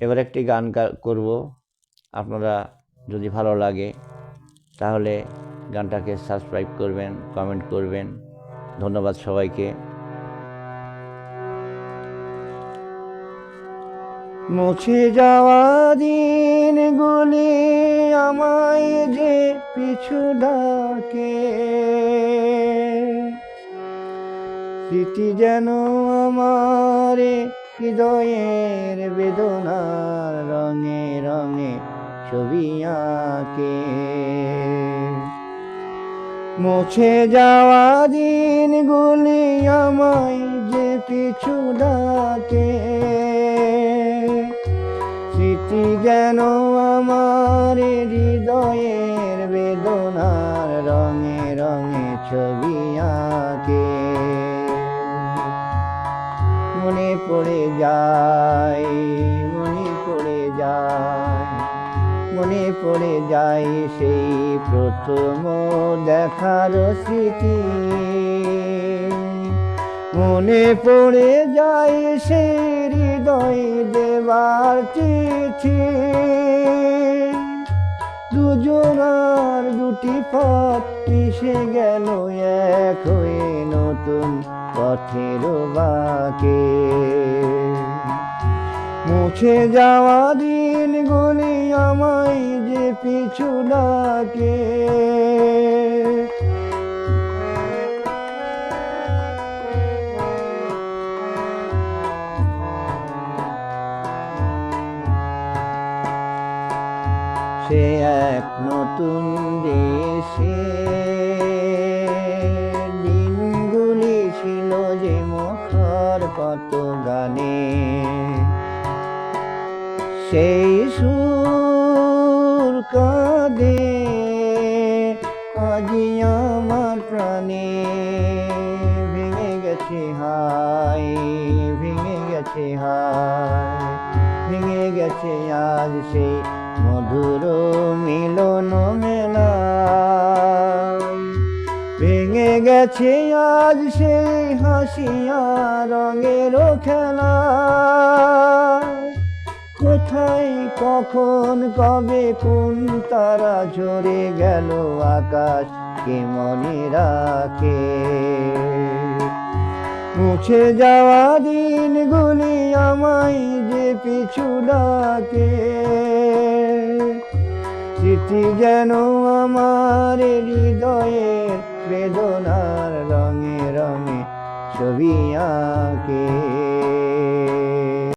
এবার একটি গান করব। আপনারা যদি ভালো লাগে, তাহলে গানটাকে সাবস্ক্রাইব করবেন কমেন্ট করবেন। ধন্যবাদ সবাইকে। মুছে যাওয়া দিনগুলি আমায় যে পিছু ডাকে। স্মৃতি যেন আমার হৃদয়ের বেদনার রঙে রঙে ছবি আঁকে। মুছে যাওয়া দিনগুলি আমায় যে পিছু ডাকে। স্মৃতি যেন আমার হৃদয়ের পড়ে যায়, মনে পড়ে যায়, মনে পড়ে যায় সেই প্রথম দেখার স্মৃতি। মনে পড়ে যায় সেই হৃদয় দেবার চিঠি। দুজনার দুটি পথ মিশে গেল, এক হয়ে নতুন পথের বাকে। মুছে যাওয়া দিন দিনগুলি আমায় যে পিছু ডাকে। সে এক নতুন দেশে গানে। সেই সুর কাঁদে আজি আমার প্রাণে। ভেঙে গেছে হাই ভেঙে গেছে হাই ভেঙে গেছে আজ সেই মধুর মিলন গেছে আজ সেই হাসিয়া রঙের খেলা। কোথায়, কখন, কবে, কোন তারা ঝরে গেল আকাশ কে মনে রাখে? মুছে যাওয়া দিনগুলি আমায় যে পিছু ডাকে। স্মৃতি যেন আমার হৃদয়ের বেদনার রঙে রঙে ছবি আঁকে।